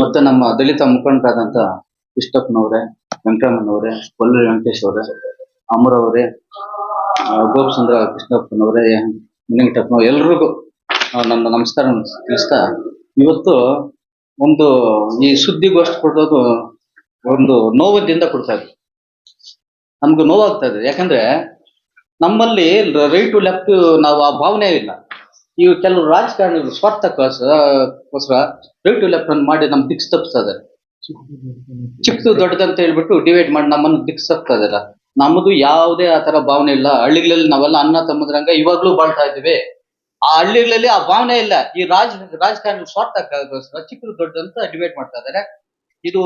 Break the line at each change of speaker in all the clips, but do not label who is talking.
ಇವತ್ತು ನಮ್ಮ ದಲಿತ ಮುಖಂಡರಾದಂತ ಕೃಷ್ಣಪ್ಪನವ್ರೆ ವೆಂಕಟರಮಣ್ಣವರೇ ಕೊಲ್ಲೂರಿ ವೆಂಕಟೇಶ್ ಅವರೇ ಅಮರ್ ಅವರೇ ಆ, ಗೋಪಚಂದ್ರ ಕೃಷ್ಣಪ್ಪನವ್ರೆ ವೆಂಕಟಪ್ಪನವ್ರು ಎಲ್ರಿಗೂ ನನ್ನ ನಮಸ್ಕಾರ ತಿಳಿಸ್ತಾ ಇವತ್ತು ಒಂದು ಈ ಸುದ್ದಿಗೋಷ್ಠಿ ಕೊಡೋದು ಒಂದು ನೋವದಿಂದ ಕೊಡ್ತಾ ಇದೆ. ನಮ್ಗೆ ನೋವಾಗ್ತಾ ಇದೆ. ಯಾಕಂದ್ರೆ ನಮ್ಮಲ್ಲಿ ರೈಟ್ ಟು ಲೆಫ್ಟ್ ನಾವು ಆ ಭಾವನೆ ಇಲ್ಲ. ಈ ಕೆಲವು ರಾಜಕಾರಣಿಗಳು ಸ್ವಾರ್ಥಕ್ಕೋಸ್ಕರ ರೈಟ್ ಟು ಲೆಫ್ಟ್ ಮಾಡಿ ನಮ್ ದಿಕ್ಸ್ ತಪ್ಪಿಸ್ತಾ ಇದಾರೆ ಚಿಕ್ಕದು ದೊಡ್ಡದಂತ ಹೇಳ್ಬಿಟ್ಟು ಡಿವೈಡ್ ಮಾಡಿ ನಮ್ಮನ್ನು ದಿಕ್ಸ್ ಇದಾರೆ ನಮ್ಮದು ಯಾವುದೇ ಆ ತರ ಭಾವನೆ ಇಲ್ಲ. ಹಳ್ಳಿಗಳಲ್ಲಿ ನಾವೆಲ್ಲ ಅನ್ನ ತಮ್ಮದ್ರಂಗ ಇವಾಗ್ಲೂ ಬಾಳ್ತಾ ಇದ್ದೀವಿ. ಆ ಹಳ್ಳಿಗಳಲ್ಲಿ ಆ ಭಾವನೆ ಇಲ್ಲ. ಈ ರಾಜ, ರಾಜಕಾರಣಿ ಸ್ವಾರ್ಥಕ್ಕೋಸ್ಕರ ಚಿಕ್ಕದು ದೊಡ್ಡದಂತ ಡಿವೈಡ್ ಮಾಡ್ತಾ ಇದಾರೆ. ಇದು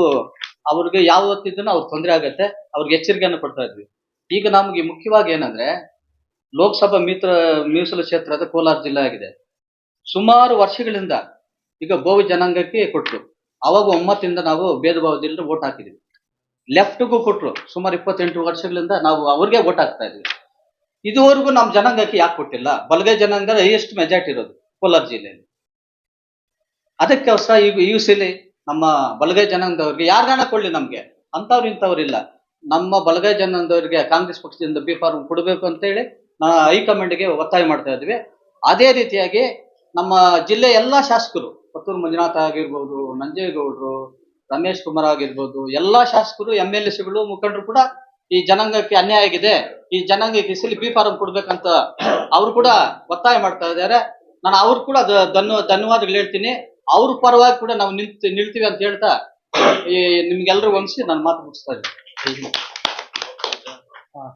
ಅವ್ರಿಗೆ ಯಾವತ್ತಿದ್ದೂ ಅವ್ರಿಗೆ ತೊಂದರೆ ಆಗತ್ತೆ. ಅವ್ರಿಗೆ ಎಚ್ಚರಿಕೆಯನ್ನು ಕೊಡ್ತಾ ಇದ್ವಿ. ಈಗ ನಮ್ಗೆ ಮುಖ್ಯವಾಗಿ ಏನಂದ್ರೆ ಲೋಕಸಭಾ ಮೀತ್ರ, ಮೀಸಲು ಕ್ಷೇತ್ರದ ಕೋಲಾರ ಜಿಲ್ಲೆ ಆಗಿದೆ. ಸುಮಾರು ವರ್ಷಗಳಿಂದ ಈಗ ಗೋವಿ ಜನಾಂಗಕ್ಕೆ ಕೊಟ್ಟರು ಅವಾಗ ಒಮ್ಮತ್ತಿಂದ ನಾವು ಭೇದ ಭಾವದಿಂದ ವೋಟ್ ಹಾಕಿದ್ವಿ ಲೆಫ್ಟ್ಗೂ ಕೊಟ್ಟರು ಸುಮಾರು ಇಪ್ಪತ್ತೆಂಟು ವರ್ಷಗಳಿಂದ ನಾವು ಅವ್ರಿಗೆ ವೋಟ್ ಹಾಕ್ತಾ ಇದ್ವಿ ಇದುವರೆಗೂ ನಮ್ಮ ಜನಾಂಗಕ್ಕೆ ಯಾಕೆ ಕೊಟ್ಟಿಲ್ಲ? ಬಲಗೈ ಜನಾಂಗ ಹೈಯೆಸ್ಟ್ ಮೆಜಾರಿಟಿ ಇರೋದು ಕೋಲಾರ ಜಿಲ್ಲೆಯಲ್ಲಿ. ಅದಕ್ಕೋಸ್ಕರ ಈಗ ಈ ಸಿಲಿ ನಮ್ಮ ಬಲಗೈ ಜನಾಂಗದವ್ರಿಗೆ ಯಾರ್ಗಾನ ಕೊಡ್ಲಿ ನಮ್ಗೆ? ಅಂಥವ್ರು ಇಂಥವ್ರು ಇಲ್ಲ ನಮ್ಮ ಬಲಗೈ ಜನಾಂಗದವ್ರಿಗೆ ಕಾಂಗ್ರೆಸ್ ಪಕ್ಷದಿಂದ ಬಿ ಫಾರ್ಮ್ ಕೊಡಬೇಕು ಅಂತೇಳಿ ಹೈಕಮಾಂಡ್ಗೆ ಒತ್ತಾಯ ಮಾಡ್ತಾ ಇದ್ವಿ. ಅದೇ ರೀತಿಯಾಗಿ ನಮ್ಮ ಜಿಲ್ಲೆ ಎಲ್ಲಾ ಶಾಸಕರು, ಪತ್ತೂರು ಮಂಜುನಾಥ ಆಗಿರ್ಬೋದು, ನಂಜೇಗೌಡರು, ರಮೇಶ್ ಕುಮಾರ್ ಆಗಿರ್ಬೋದು, ಎಲ್ಲಾ ಶಾಸಕರು ಎಂ ಎಲ್ ಎಸ್ಗಳು ಮುಖಂಡರು ಕೂಡ ಈ ಜನಾಂಗಕ್ಕೆ ಅನ್ಯಾಯ ಆಗಿದೆ. ಈ ಜನಾಂಗಕ್ಕೆ ಇಸಲಿ ಸಲ ಬಿ ಫಾರಂ ಕೊಡ್ಬೇಕಂತ ಅವ್ರು ಕೂಡ ಒತ್ತಾಯ ಮಾಡ್ತಾ ಇದ್ದಾರೆ. ನಾನು ಅವ್ರು ಕೂಡ ಧನ್ಯ ಧನ್ಯವಾದಗಳು ಹೇಳ್ತೀನಿ. ಅವ್ರ ಪರವಾಗಿ ಕೂಡ ನಾವು ನಿಲ್ತೀವಿ ಅಂತ ಹೇಳ್ತಾ ಈ ನಿಮ್ಗೆಲ್ರಿಗೂ ವಂಶಿ ನಾನು ಮಾತು ಮುಗಿಸ್ತಾ ಇದ್ದೀನಿ.